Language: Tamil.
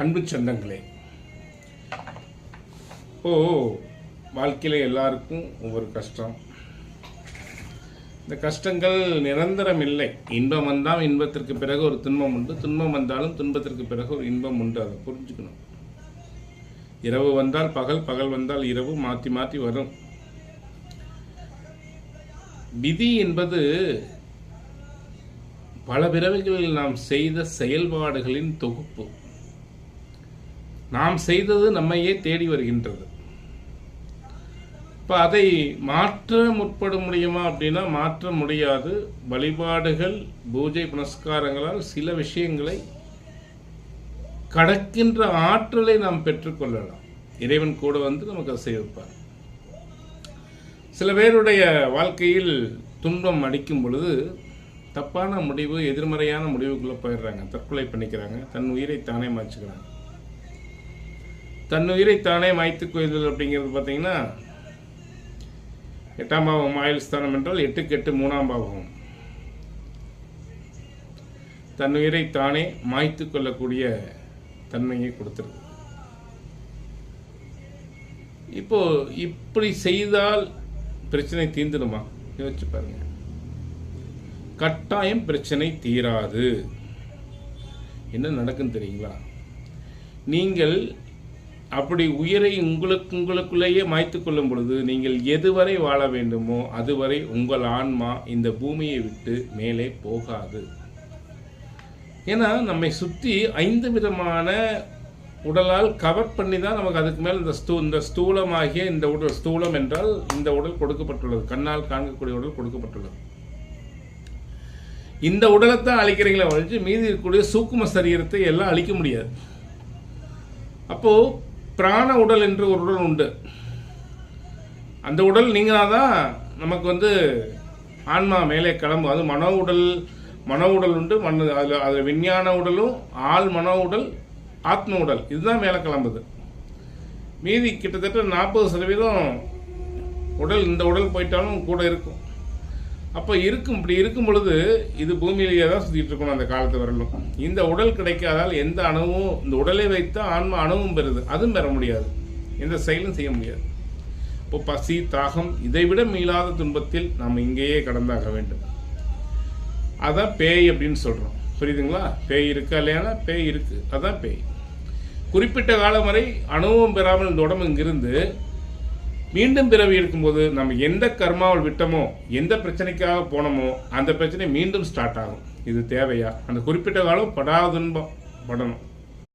அன்பு சொந்தங்களே. ஓ வாழ்க்கையில் எல்லாருக்கும் ஒவ்வொரு கஷ்டம். இந்த கஷ்டங்கள் நிரந்தரம் இல்லை. இன்பம் வந்தால் இன்பத்திற்கு பிறகு ஒரு துன்பம் உண்டு. துன்பம் வந்தாலும் துன்பத்திற்கு பிறகு ஒரு இன்பம் உண்டு. அதை புரிஞ்சுக்கணும். இரவு வந்தால் பகல் பகல் வந்தால் இரவு மாற்றி மாற்றி வரும். விதி என்பது பல பிறவிகளில் நாம் செய்த செயல்பாடுகளின் தொகுப்பு. நாம் செய்தது நம்மையே தேடி வருகின்றது. இப்போ அதை மாற்ற முற்பட முடியுமா அப்படின்னா மாற்ற முடியாது. வழிபாடுகள் பூஜை புனஸ்காரங்களால் சில விஷயங்களை கடக்கின்ற ஆற்றலை நாம் பெற்றுக்கொள்ளலாம் இறைவன் கூட வந்து நமக்கு அதை சில பேருடைய வாழ்க்கையில் துன்பம் அடிக்கும் பொழுது தப்பான முடிவு எதிர்மறையான முடிவுக்குள்ளே போயிடுறாங்க. தற்கொலை பண்ணிக்கிறாங்க. தன் உயிரை தானே மாய்ச்சிக்கிறாங்க. தன்னுயிரை தானே மாய்த்து கொள்தல் அப்படிங்கிறது பார்த்தீங்கன்னா எட்டாம் பாவம் ஆயுள் ஸ்தானம் என்றால் எட்டுக்கு எட்டு மூணாம் பாவம். தன்னுயிரை தானே மாய்த்து கொள்ளக்கூடிய தன்மையை கொடுத்துருக்கு. இப்போ இப்படி செய்தால் பிரச்சனை தீந்துடுமா யோசிச்சு பாருங்க. கட்டாயம் பிரச்சனை தீராது. என்ன நடக்குன்னு தெரியுங்களா? நீங்கள் அப்படி உயிரை உங்களுக்கு உங்களுக்குள்ளேயே மாய்த்து கொள்ளும் பொழுது நீங்கள் எதுவரை வாழ வேண்டுமோ அதுவரை உங்கள் ஆன்மா இந்த பூமியை விட்டு மேலே போகாது. ஏன்னா நம்மை சுற்றி ஐந்து விதமான உடலால் கவர் பண்ணி தான் நமக்கு அதுக்கு மேல் இந்த ஸ்தூ இந்த ஸ்தூலமாகிய இந்த உடல் ஸ்தூலம் என்றால் இந்த உடல் கொடுக்கப்பட்டுள்ளது. கண்ணால் காண்கக்கூடிய உடல் கொடுக்கப்பட்டுள்ளது. இந்த உடலைத்தான் அழிக்கிறீங்களே ஒழிச்சு மீதி இருக்கக்கூடிய சூக்கும சரீரத்தை எல்லாம் அழிக்க முடியாது. அப்போ பிராண உடல் என்று ஒரு உடல் உண்டு. அந்த உடல் நீங்களாக தான் நமக்கு வந்து ஆன்மா மேலே கிளம்பும். அது மனோ உடல் மனோ உடல் உண்டு. மண் அதில் அதில் விஞ்ஞான உடலும் ஆள் மனோ உடல் ஆத்ம உடல். இதுதான் மேலே கிளம்புது. மீதி கிட்டத்தட்ட நாற்பது சதவீதம் உடல் இந்த உடல் போயிட்டாலும் கூட இருக்கும். அப்போ இருக்கும் இப்படி இருக்கும் பொழுது இது பூமியிலேயே தான் சுற்றிட்டு இருக்கணும் அந்த காலத்து வரலும். இந்த உடல் கிடைக்காதால் எந்த அணுவும் இந்த உடலை வைத்து ஆன்மா அணுவும் பெறுது. அதுவும் பெற முடியாது. எந்த செயலும் செய்ய முடியாது. இப்போ பசி தாகம் இதைவிட மீளாத துன்பத்தில் நாம் இங்கேயே கடந்தாக வேண்டும். அதான் பேய் அப்படின்னு சொல்கிறோம் புரியுதுங்களா? பேய் இருக்கா இல்லையானா? பேய் இருக்குது அதான் பேய். குறிப்பிட்ட காலம் வரை அணுவும் பெறாமல் இந்த உடம்பு இங்கிருந்து மீண்டும் பிறவி இருக்கும்போது நம்ம எந்த கர்மாவில் விட்டோமோ எந்த பிரச்சனைக்காக போனோமோ அந்த பிரச்சனை மீண்டும் ஸ்டார்ட் ஆகும். இது தேவையா? அந்த குறிப்பிட்ட காலம் படாத துன்பம் படணும்.